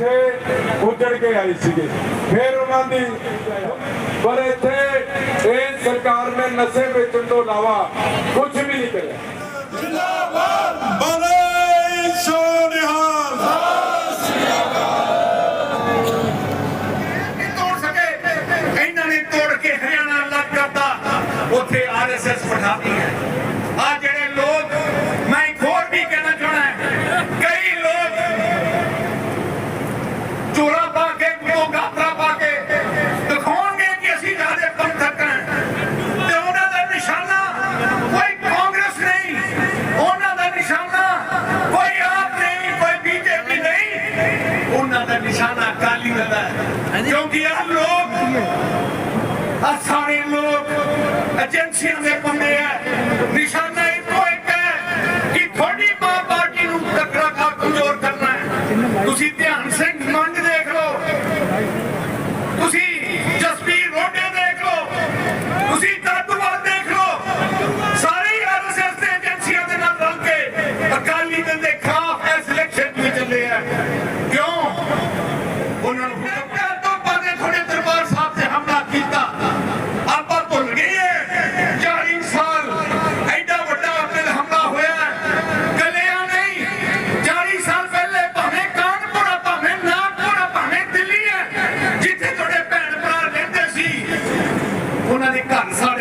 ਇੱਥੇ ਉੱਜੜ ਕੇ ਆਏ ਸੀਗੇ। ਫਿਰ ਉਹਨਾਂ ਦੀ ਪਰ ਇੱਥੇ ਇਹ ਸਰਕਾਰ ਨੇ ਨਸ਼ੇ ਵੇਚਣ ਤੋਂ ਇਲਾਵਾ ਕੁਝ ਵੀ ਨਹੀਂ ਕਰਿਆ। ਬਲੇ ਸੋਨਿਹਾਲ ਨਹੀਂ ਤੋੜ ਸਕੇ। ਇਹਨਾਂ ਨੇ ਤੋੜ ਕੇ ਹਰਿਆਣਾ ਅਲੱਗ ਕਰਤਾ। ਉੱਥੇ ਆਰਐਸਐਸ ਬਿਠਾਤੀ ਹੈ। ਦਾ ਨਿਸ਼ਾਨਾ ਅਕਾਲੀ ਦਲ ਹੈ। ਕਿਉਂਕਿ ਇਹ ਲੋਕ ਆ ਸਾਰੇ ਲੋਕ ਏਜੰਸੀਆਂ ਦੇ ਬੰਦੇ ਆ। ਨਿਸ਼ਾਨਾ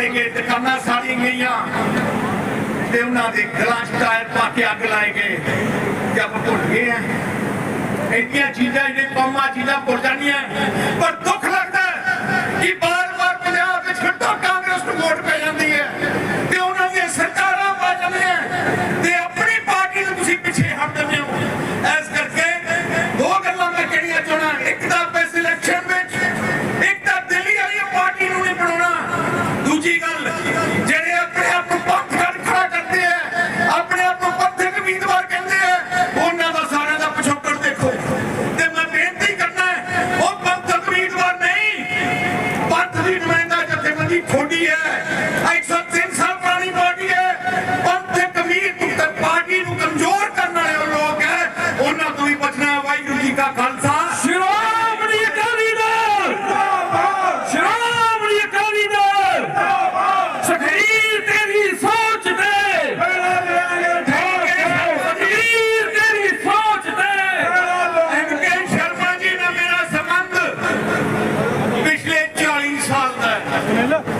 ਗਏ, ਦੁਕਾਨਾਂ ਸਾੜੀਆਂ ਗਈਆਂ। ਤੇ ਉਹਨਾਂ ਦੇ ਗਲਾਂ 'ਚ ਟਾਇਰ ਪਾ ਕੇ ਅੱਗ ਲਾਏ ਗਏ। ਕਿ ਆਪਾਂ ਭੁੱਲ ਗਏ ਆ। ਇੰਨੀਆਂ ਚੀਜ਼ਾਂ ਜਿਹੜੀਆਂ ਕੌਮਾਂ ਚੀਜ਼ਾਂ ਭੁੱਲ ਜਾਂਦੀਆਂ। ਪਰ ਉਮੀਦਵਾਰ ਕਹਿੰਦੇ ਆ, ਉਹਨਾਂ ਦਾ ਸਾਰਿਆਂ ਦਾ ਪਿਛੋਕੜ ਦੇਖੋ। ਤੇ ਮੈਂ ਬੇਨਤੀ ਕਰਨਾ ਹੈ, ਉਹ ਪੰਥਕ ਉਮੀਦਵਾਰ ਨਹੀਂ, ਪੰਥ ਦੀ ਨੁਮਾਇੰਦਾ ਜਥੇਬੰਦੀ ਥੋੜੀ ਹੈ। 103 ਸਾਲ ਪੁਰਾਣੀ ਪਾਰਟੀ ਹੈ। ਪੰਥਕ ਉਮੀਦ ਪਾਰਟੀ ਨੂੰ ਕਮਜ਼ੋਰ ਕਰਨ ਵਾਲੇ ਉਹ ਲੋਕ ਹੈ। ਉਹਨਾਂ ਤੋਂ ਵੀ ਬਚਣਾ ਵਾਹਿਗੁਰੂ ਜੀ ਕਾ ਖਾਲਸਾ। Ponerla.